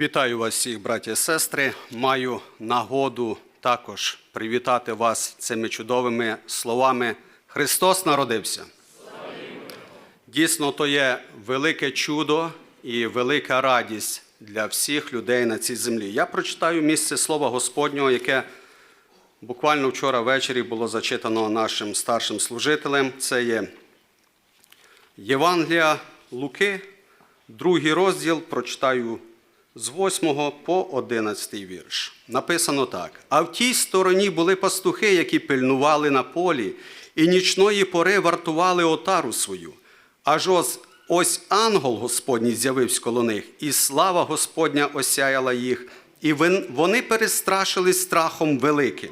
Вітаю вас всіх, браті і сестри. Маю нагоду також привітати вас цими чудовими словами. Христос народився. Дійсно, то є велике чудо і велика радість для всіх людей на цій землі. Я прочитаю місце Слова Господнього, яке буквально вчора ввечері було зачитано нашим старшим служителем. Це є Євангелія Луки, другий розділ, прочитаю з 8 по 11 вірш. Написано так: А в тій стороні були пастухи, які пильнували на полі, і нічної пори вартували отару свою. Аж ось, ось ангел Господній з'явився коло них, і слава Господня осяяла їх, і вони перестрашились страхом великим.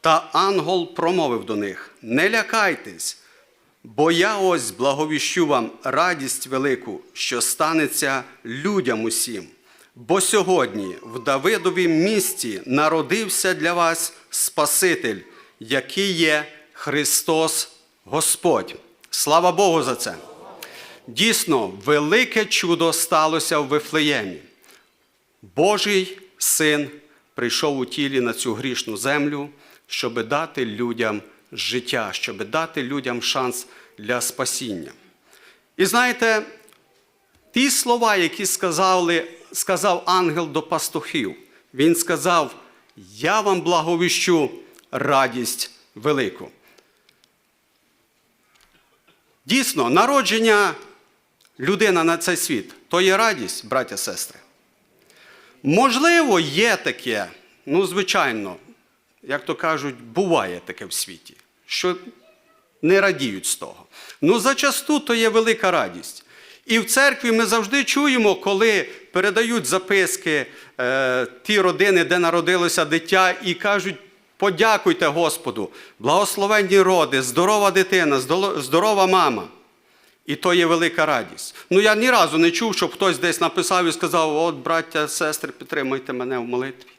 Та ангел промовив до них: Не лякайтесь, бо я ось благовіщу вам радість велику, що станеться людям усім. Бо сьогодні в Давидовім місті народився для вас Спаситель, який є Христос Господь. Слава Богу за це! Дійсно, велике чудо сталося в Вифлеємі. Божий син прийшов у тілі на цю грішну землю, щоб дати людям життя, щоб дати людям шанс для спасіння. І знаєте, ті слова, які сказали, сказав ангел до пастухів, він сказав: Я вам благовіщу радість велику. Дійсно, народження людина на цей світ то є радість, браття сестри. Можливо, є таке, ну, звичайно, як то кажуть, буває таке в світі, що не радіють з того. Ну, зачасту то є велика радість. І в церкві ми завжди чуємо, коли передають записки е, ті родини, де народилося дитя, і кажуть: подякуйте Господу, благословенні роди, здорова дитина, здорова мама. І то є велика радість. Ну я ні разу не чув, щоб хтось десь написав і сказав: от, браття, сестри, підтримуйте мене в молитві.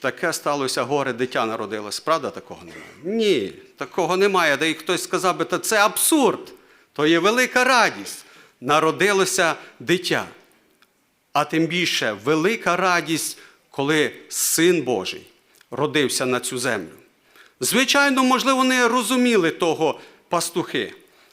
Таке сталося горе, дитя народилось. Правда, такого немає? Ні, такого немає. Де і хтось сказав би, та це абсурд. То є велика радість. Народилося дитя. А тим більше велика радість, коли син Божий родився на цю землю. Звичайно, можливо, не розуміли того пастухи.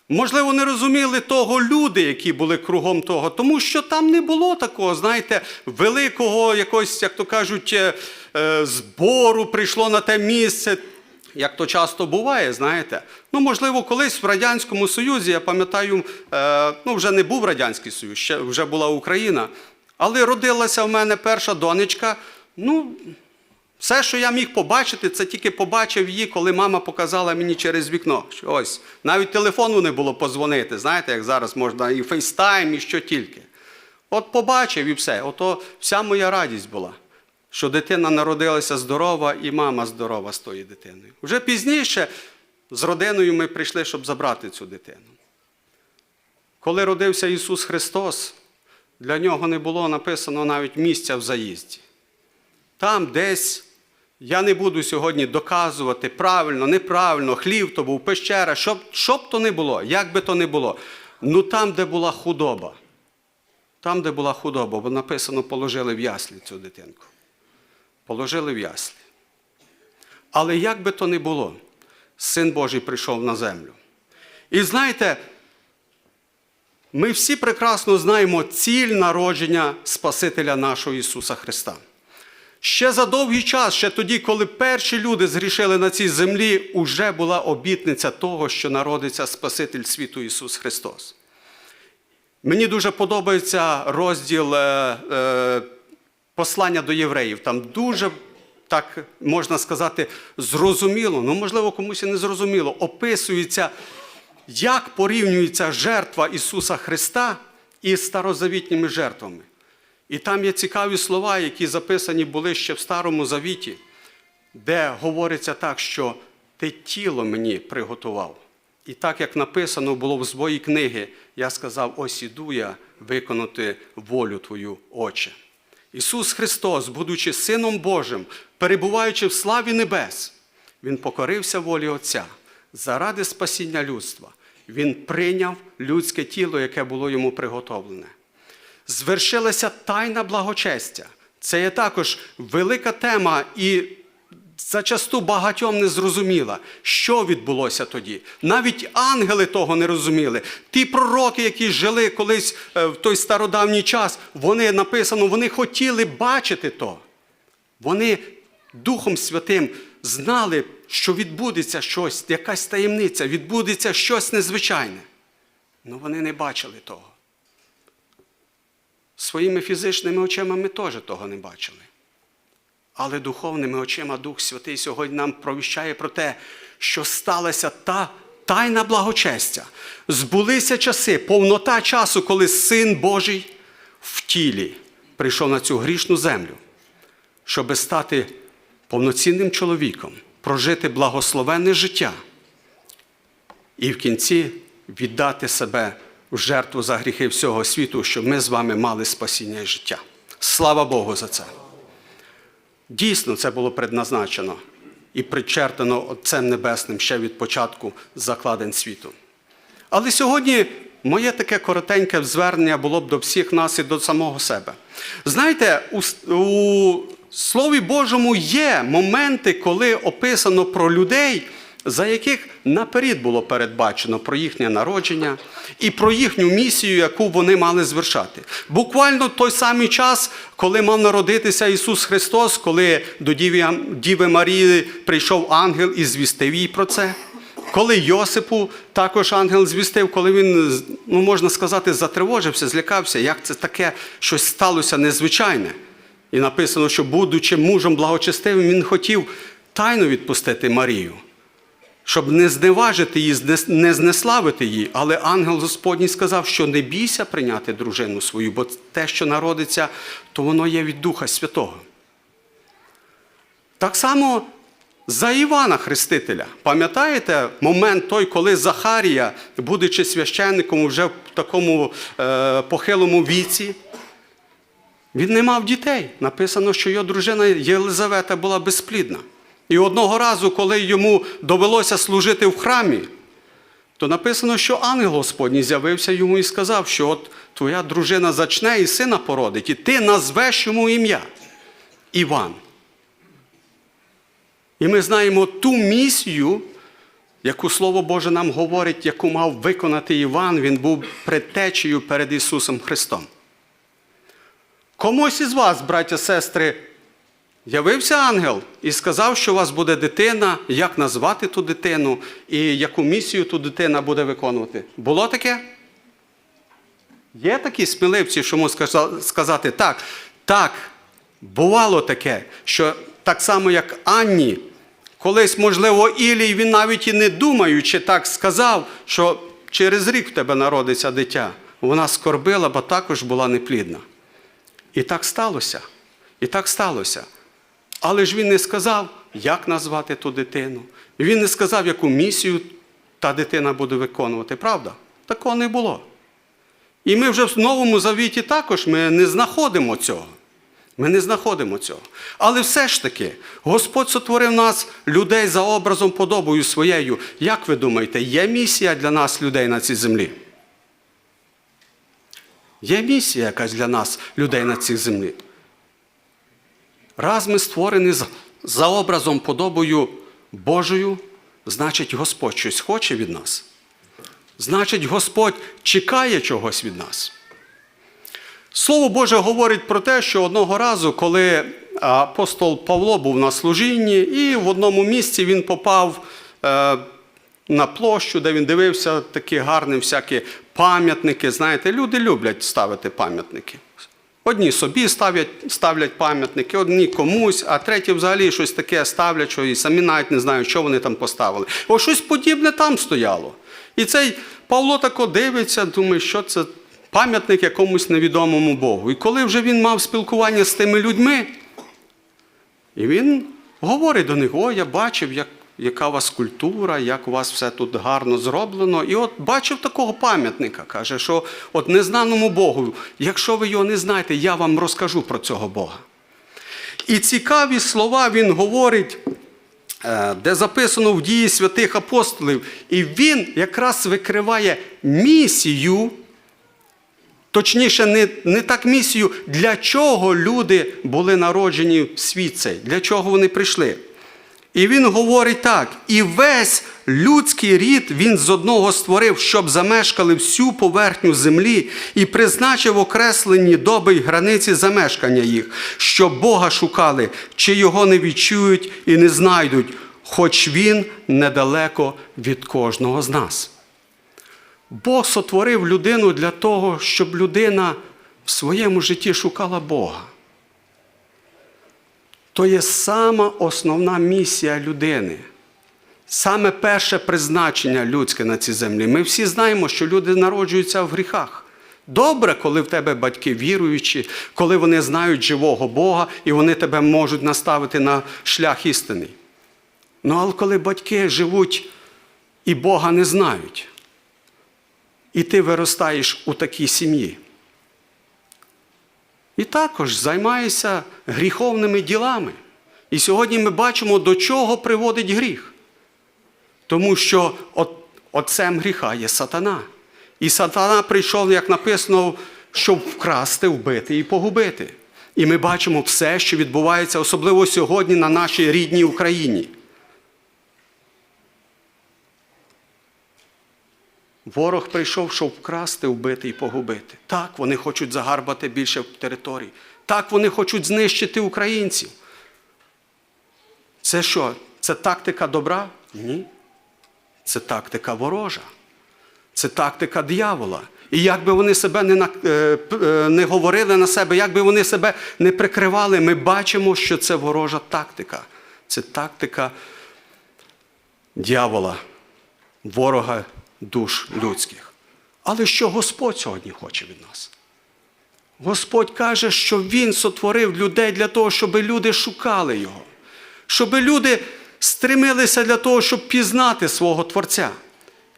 Можливо, не розуміли того люди, які були кругом того, тому що там не було такого, знаєте, великого якогось, як то кажуть, е, е, збору прийшло на те місце. Як то часто буває, знаєте. Ну, можливо, колись в Радянському Союзі, я пам'ятаю, е, ну, вже не був Радянський Союз, ще вже була Україна. Але родилася в мене перша донечка. Ну, все, що я міг побачити, це тільки побачив її, коли мама показала мені через вікно. Ось, навіть телефону не було позвонити. Знаєте, як зараз можна і фейстайм, і що тільки. От побачив і все. Ото вся моя радість була, що дитина народилася здорова і мама здорова з тою дитиною. Вже пізніше з родиною ми прийшли, щоб забрати цю дитину. Коли родився Ісус Христос, для нього не було написано навіть місця в заїзді. Там десь, я не буду сьогодні доказувати правильно, неправильно, хлів то був, пещера, щоб, щоб то не було, як би то не було. Ну там, де була худоба, там, де була худоба, бо написано, положили в яслі цю дитинку. Положили в яслі. Але як би то не було, Син Божий прийшов на землю. І знаєте, ми всі прекрасно знаємо ціль народження Спасителя нашого Ісуса Христа. Ще за довгий час, ще тоді, коли перші люди згрішили на цій землі, уже була обітниця того, що народиться Спаситель світу Ісус Христос. Мені дуже подобається розділ е, е, послання до євреїв. Там дуже, так можна сказати, зрозуміло, ну, можливо, комусь і не зрозуміло, описується, як порівнюється жертва Ісуса Христа із старозавітніми жертвами. І там є цікаві слова, які записані були ще в Старому Завіті, де говориться так, що ти тіло мені приготував. І так, як написано було в своїй книги, я сказав: ось іду я виконати волю Твою, Отче. Ісус Христос, будучи Сином Божим, перебуваючи в славі небес, Він покорився волі Отця заради спасіння людства. Він прийняв людське тіло, яке було йому приготовлене. звершилася тайна благочестя. Це є також велика тема і зачасту багатьом не зрозуміла, що відбулося тоді. Навіть ангели того не розуміли. Ті пророки, які жили колись е, в той стародавній час, вони написано, вони хотіли бачити то. Вони Духом Святим знали, що відбудеться щось, якась таємниця, відбудеться щось незвичайне. Але вони не бачили того. Своїми фізичними очима ми теж того не бачили. Але духовними очима Дух Святий сьогодні нам провіщає про те, що сталася та тайна благочестя. Збулися часи, повнота часу, коли Син Божий в тілі прийшов на цю грішну землю, щоби стати повноцінним чоловіком, прожити благословенне життя і в кінці віддати себе в жертву за гріхи всього світу, щоб ми з вами мали спасіння і життя. Слава Богу за це! Дійсно, це було предназначено і причертано Отцем Небесним ще від початку закладень світу. Але сьогодні моє таке коротеньке звернення було б до всіх нас і до самого себе. Знаєте, у, у Слові Божому є моменти, коли описано про людей, за яких наперед було передбачено про їхнє народження і про їхню місію, яку вони мали звершати. Буквально той самий час, коли мав народитися Ісус Христос, коли до Діви, Марії прийшов ангел і звістив їй про це. Коли Йосипу також ангел звістив, коли він, ну можна сказати, затривожився, злякався, як це таке щось сталося незвичайне. І написано, що, будучи мужем благочестивим, він хотів тайно відпустити Марію, щоб не зневажити її, не знеславити її. Але ангел Господній сказав, що не бійся прийняти дружину свою, бо те, що народиться, то воно є від Духа Святого. Так само за Івана Хрестителя. Пам'ятаєте момент той, коли Захарія, будучи священником вже в такому е, похилому віці, він не мав дітей. Написано, що його дружина Єлизавета була безплідна. І одного разу, коли йому довелося служити в храмі, то написано, що ангел Господній з'явився йому і сказав, що от твоя дружина зачне і сина породить, і ти назвеш йому ім'я Іван. І ми знаємо ту місію, яку Слово Боже нам говорить, яку мав виконати Іван, він був предтечею перед Ісусом Христом. Комусь із вас, браття сестри, явився ангел і сказав, що у вас буде дитина, як назвати ту дитину і яку місію ту дитина буде виконувати. Було таке? Є такі сміливці, що можуть сказати так, так, бувало таке, що так само, як Анні, колись, можливо, Ілій, він навіть і не думаючи, так сказав, що через рік в тебе народиться дитя. Вона скорбила, бо також була неплідна. І так сталося. І так сталося. Але ж він не сказав, як назвати ту дитину. Він не сказав, яку місію та дитина буде виконувати. Правда? Такого не було. І ми вже в Новому Завіті також ми не знаходимо цього. Ми не знаходимо цього. Але все ж таки, Господь сотворив нас, людей за образом, подобою своєю. Як ви думаєте, є місія для нас, людей на цій землі? Є місія якась для нас, людей на цій землі. Раз ми створені за- образом, подобою Божою, значить, Господь щось хоче від нас. Значить, Господь чекає чогось від нас. Слово Боже говорить про те, що одного разу, коли апостол Павло був на служінні, і в одному місці він попав е, на площу, де він дивився такі гарні всякі пам'ятники. Знаєте, люди люблять ставити пам'ятники. Одні собі ставлять, ставлять пам'ятники, одні комусь, а треті взагалі щось таке ставлять, що і самі навіть не знають, що вони там поставили. Ось щось подібне там стояло. І цей Павло тако дивиться, думає, що це пам'ятник якомусь невідомому Богу. І коли вже він мав спілкування з тими людьми, і він говорить до них: о, я бачив, як, яка у вас культура, як у вас все тут гарно зроблено. І от бачив такого пам'ятника, каже, що от незнаному Богу, якщо ви його не знаєте, я вам розкажу про цього Бога. І цікаві слова він говорить, е, де записано в дії святих апостолів, і він якраз викриває місію Точніше, не, не так місію, для чого люди були народжені в світ цей, для чого вони прийшли. І він говорить так: і весь людський рід він з одного створив, щоб замешкали всю поверхню землі і призначив окреслені доби й границі замешкання їх, щоб Бога шукали, чи його не відчують і не знайдуть, хоч він недалеко від кожного з нас. Бог сотворив людину для того, щоб людина в своєму житті шукала Бога. То є сама основна місія людини, саме перше призначення людське на цій землі. Ми всі знаємо, що люди народжуються в гріхах. Добре, коли в тебе батьки віруючі, коли вони знають живого Бога і вони тебе можуть наставити на шлях істини. Ну, але коли батьки живуть і Бога не знають, і ти виростаєш у такій сім'ї. І також займаєшся гріховними ділами. І сьогодні ми бачимо, до чого приводить гріх. Тому що от, отцем гріха є сатана. І сатана прийшов, як написано, щоб вкрасти, вбити і погубити. І ми бачимо все, що відбувається, особливо сьогодні на нашій рідній Україні. Ворог прийшов, щоб вкрасти, вбити і погубити. Так, вони хочуть загарбати більше територій. Так, вони хочуть знищити українців. Це що? Це тактика добра? Ні. Це тактика ворожа. Це тактика диявола. І як би вони себе не, на- е, е, не говорили на себе, як би вони себе не прикривали, ми бачимо, що це ворожа тактика. Це тактика дьявола, ворога душ людських. Але що Господь сьогодні хоче від нас? Господь каже, що Він сотворив людей для того, щоб люди шукали Його, щоб люди стремилися для того, щоб пізнати свого Творця.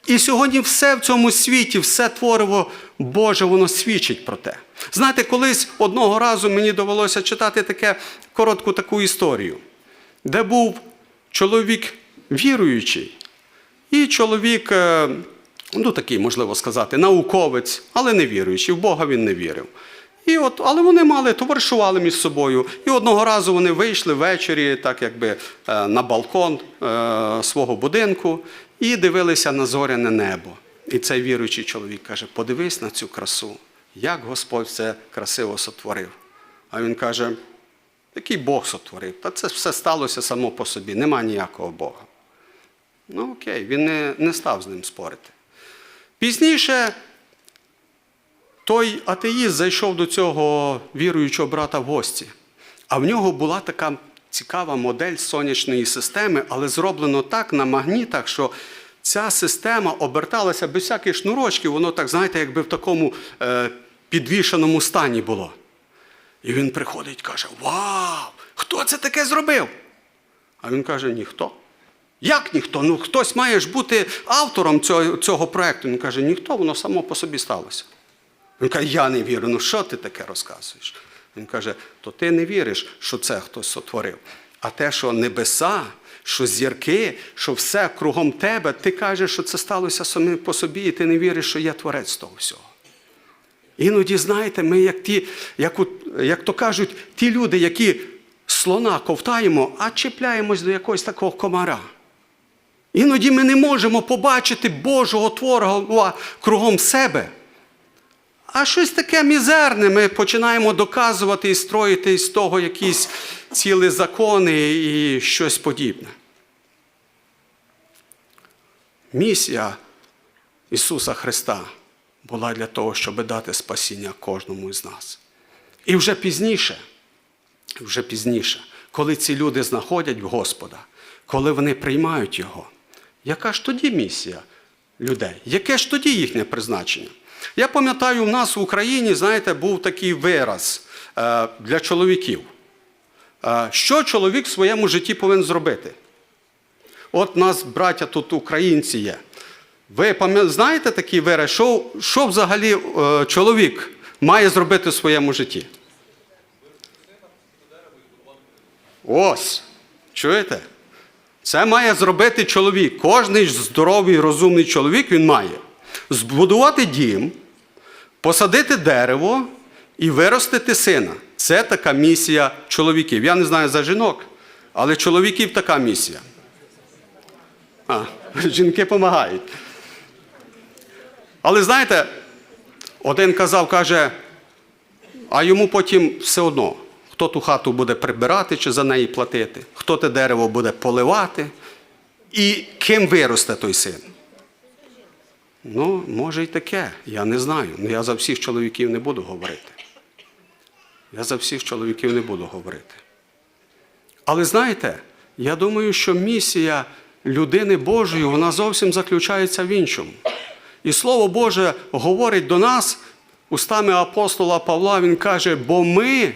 І сьогодні все в цьому світі, все твориво Боже, воно свідчить про те. Знаєте, колись одного разу мені довелося читати таке коротку таку історію, де був чоловік віруючий, і чоловік, е, ну такий, можливо сказати, науковець, але не віруючий, в Бога він не вірив. І от, але вони мали, товаришували між собою. І одного разу вони вийшли ввечері, так якби е, на балкон е, свого будинку і дивилися на зоряне небо. І цей віруючий чоловік каже: подивись на цю красу, як Господь це красиво сотворив. А він каже: який Бог сотворив? Та це все сталося само по собі, нема ніякого Бога. Ну окей, він не, не став з ним спорити. Пізніше той атеїст зайшов до цього віруючого брата в гості. А в нього була така цікава модель сонячної системи, але зроблено так на магнітах, що ця система оберталася без всяких шнурочків, воно так, знаєте, якби в такому е, підвішеному стані було. І він приходить і каже: Вау! Хто це таке зробив? А він каже: ніхто. Як ніхто? Ну хтось має ж бути автором цього, цього проєкту. Він каже, ніхто, воно само по собі сталося. Він каже, я не вірю. Ну що ти таке розказуєш? Він каже, то ти не віриш, що це хтось сотворив. А те, що небеса, що зірки, що все кругом тебе, ти кажеш, що це сталося самим по собі, і ти не віриш, що є творець того всього. Іноді, знаєте, ми, як ті, як, як то кажуть, ті люди, які слона ковтаємо, а чіпляємось до якогось такого комара. Іноді ми не можемо побачити Божого творога кругом себе. А щось таке мізерне ми починаємо доказувати і строїти з того якісь цілі закони і щось подібне. Місія Ісуса Христа була для того, щоб дати спасіння кожному із нас. І вже пізніше, вже пізніше, коли ці люди знаходять Господа, коли вони приймають Його, яка ж тоді місія людей? Яке ж тоді їхнє призначення? Я пам'ятаю, у нас в Україні, знаєте, був такий вираз е, для чоловіків. Е, Що чоловік в своєму житті повинен зробити? От нас, браття, тут українці є. Ви знаєте такий вираз, що, що взагалі е, чоловік має зробити в своєму житті? Ось, чуєте? Це має зробити чоловік. Кожний здоровий, розумний чоловік він має збудувати дім, посадити дерево і виростити сина. Це така місія чоловіків. Я не знаю за жінок, але чоловіків така місія. А, жінки допомагають. Але знаєте, один казав, каже, а йому потім все одно, хто ту хату буде прибирати чи за неї платити, хто те дерево буде поливати, і ким виросте той син. Ну, може й таке, я не знаю. Ну, я за всіх чоловіків не буду говорити. Я за всіх чоловіків не буду говорити. Але знаєте, я думаю, що місія людини Божої вона зовсім заключається в іншому. І Слово Боже говорить до нас устами апостола Павла, він каже, бо ми,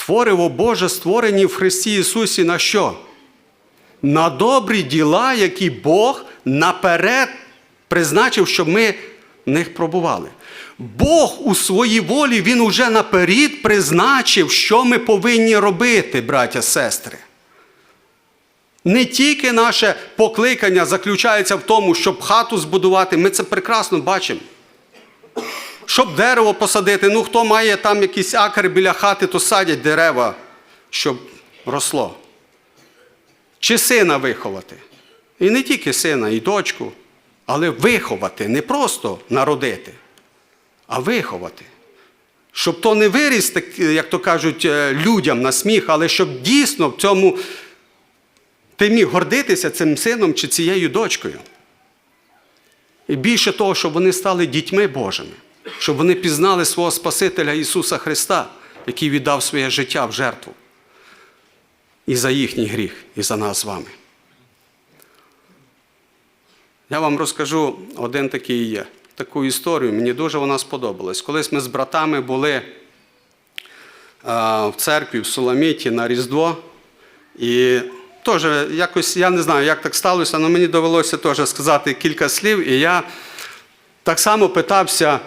твориво Боже, створені в Христі Ісусі на що? На добрі діла, які Бог наперед призначив, щоб ми в них пробували. Бог у своїй волі Він уже наперед призначив, що ми повинні робити, браття, сестри. Не тільки наше покликання заключається в тому, щоб хату збудувати, ми це прекрасно бачимо. Щоб дерево посадити, ну хто має там якийсь акр біля хати, то садять дерева, щоб росло. Чи сина виховати. І не тільки сина, і дочку, але виховати, не просто народити, а виховати. Щоб то не виріс, як то кажуть, е, людям на сміх, але щоб дійсно в цьому ти міг гордитися цим сином чи цією дочкою. І більше того, щоб вони стали дітьми Божими, щоб вони пізнали свого Спасителя Ісуса Христа, який віддав своє життя в жертву. І за їхній гріх, і за нас з вами. Я вам розкажу один такий, таку історію. Мені дуже вона сподобалась. Колись ми з братами були в церкві в Суламіті на Різдво. І теж якось, я не знаю, як так сталося, але мені довелося теж сказати кілька слів. І я так само питався,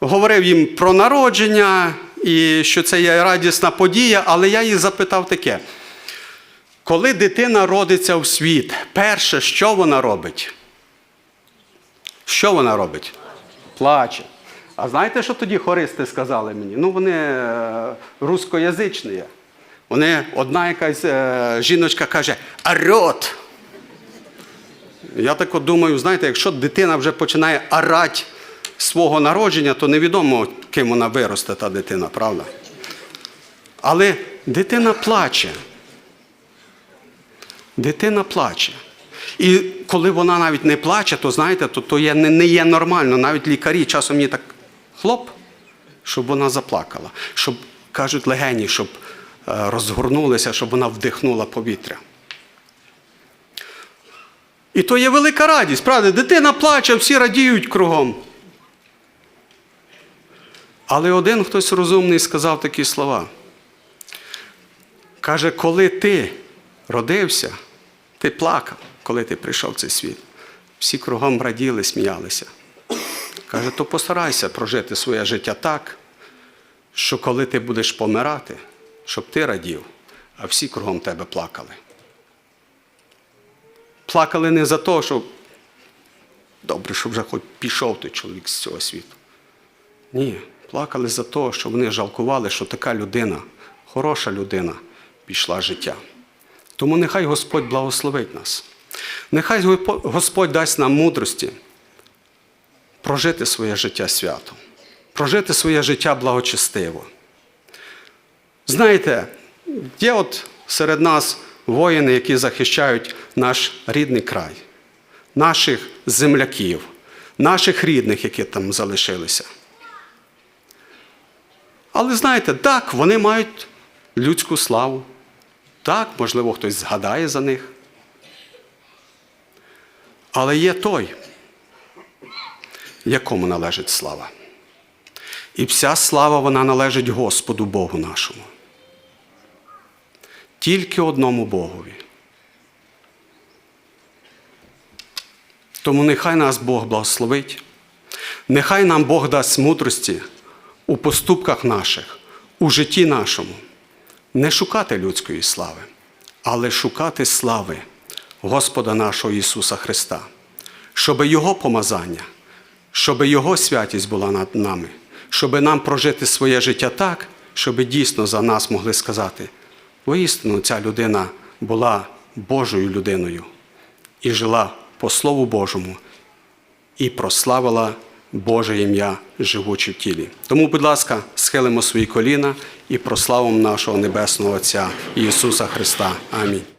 говорив їм про народження, і що це є радісна подія, але я їх запитав таке. Коли дитина родиться в світ, перше, що вона робить? Що вона робить? Плаче. А знаєте, що тоді хористи сказали мені? Ну, вони е, рускоязичні. Вони, одна якась е, жіночка каже, арот. Я так от думаю, знаєте, якщо дитина вже починає арати свого народження, то невідомо, ким вона виросте, та дитина, правда? Але дитина плаче. Дитина плаче. І коли вона навіть не плаче, то знаєте, то, то є, не, не є нормально. Навіть лікарі часом мені так хлоп, щоб вона заплакала. Щоб, кажуть, легені, щоб е, розгорнулися, щоб вона вдихнула повітря. І то є велика радість, правда? Дитина плаче, всі радіють кругом. Але один хтось розумний сказав такі слова. Каже, коли ти родився, ти плакав, коли ти прийшов в цей світ. Всі кругом раділи, сміялися. Каже, то постарайся прожити своє життя так, що коли ти будеш помирати, щоб ти радів, а всі кругом тебе плакали. Плакали не за те, що добре, щоб вже хоч пішов той чоловік з цього світу. Ні, плакали за те, що вони жалкували, що така людина, хороша людина, пішла життя. Тому нехай Господь благословить нас. Нехай Господь дасть нам мудрості прожити своє життя свято, прожити своє життя благочестиво. Знаєте, є от серед нас воїни, які захищають наш рідний край, наших земляків, наших рідних, які там залишилися. Але знаєте, так, вони мають людську славу. Так, можливо, хтось згадає за них. Але є той, якому належить слава. І вся слава вона належить Господу Богу нашому. Тільки одному Богові. Тому нехай нас Бог благословить, нехай нам Бог дасть мудрості у поступках наших, у житті нашому. Не шукати людської слави, але шукати слави Господа нашого Ісуса Христа, щоб Його помазання щоб Його святість була над нами, щоб нам прожити своє життя так, щоб дійсно за нас могли сказати, воістину ця людина була Божою людиною і жила по Слову Божому, і прославила Боже ім'я, живуче в тілі. Тому, будь ласка, схилимо свої коліна і прославимо нашого Небесного Отця Ісуса Христа. Амінь.